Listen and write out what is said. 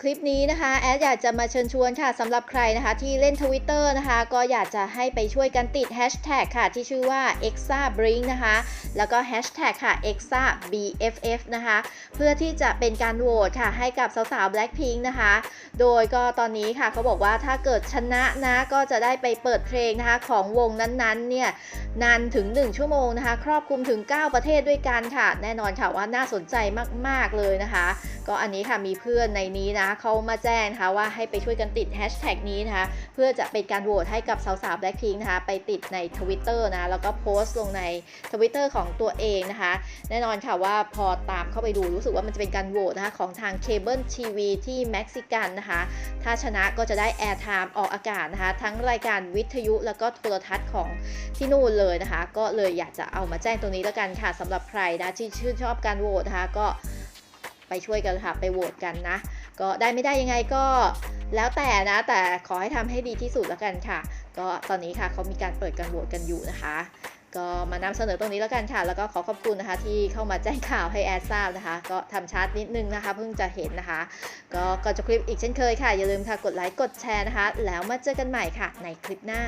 คลิปนี้นะคะแอดอยากจะมาเชิญชวนค่ะสำหรับใครนะคะที่เล่น Twitter นะคะ ก็อยากจะให้ไปช่วยกันติด Hashtag ค่ะ ที่ชื่อว่า EXABRINK นะคะ แล้วก็ Hashtag ค่ะ EXABFF นะคะ เพื่อที่จะเป็นการโหวตค่ะ ให้กับสาวๆ Blackpink นะคะ โดยก็ตอนนี้ค่ะเขาบอกว่าถ้าเกิดชนะนะก็จะได้ไปเปิดเพลงนะคะ ของวงนั้นๆ เนี่ยนานถึง 1 ชั่วโมงนะคะ ครอบคลุมถึง 9 ประเทศด้วยกันค่ะ แน่นอนค่ะว่าน่าสนใจมากๆเลยนะคะ ก็อันนี้ค่ะมีเพื่อนในนี้นะเขามาแจ้งนะคะว่าให้ไปช่วยกันติดแฮชแท็กนี้นะคะเพื่อจะเป็นการโหวตให้กับสาวๆ Blackpink นะคะไปติดใน Twitter นะแล้วก็โพสต์ลงใน Twitter ของตัวเองนะคะ แน่นอนค่ะว่าพอตามเข้าไปดูรู้สึกว่ามันจะเป็นการโหวตนะคะของทางเคเบิลทีวีที่เม็กซิกันนะคะถ้าชนะก็จะได้แอร์ไทม์ออกอากาศนะคะทั้งรายการวิทยุแล้วก็โทรทัศน์ของที่นู่นเลยนะคะ ก็เลยอยากจะเอามาแจ้งตรงนี้แล้วกันค่ะสำหรับใครนะที่ชื่นชอบการโหวตนะคะก็ไปช่วยกันค่ะไปโหวตกันนะ ก็ได้ไม่ได้ยังไงก็แล้วแต่นะ แต่ขอให้ทำให้ดีที่สุดแล้วกันค่ะ ก็ตอนนี้ค่ะเขามีการเปิดการโหวตกันอยู่นะคะ ก็มานำเสนอตรงนี้แล้วกันค่ะ แล้วก็ขอขอบคุณนะคะ ที่เข้ามาแจ้งข่าวให้แอดทราบนะคะ ก็ทำชาร์ตนิดนึงนะคะ เพิ่งจะเห็นนะคะ ก็ก่อนจบคลิปอีกเช่นเคยค่ะ อย่าลืมค่ะกดไลค์กดแชร์นะคะ แล้วมาเจอกันใหม่ค่ะ ในคลิปหน้า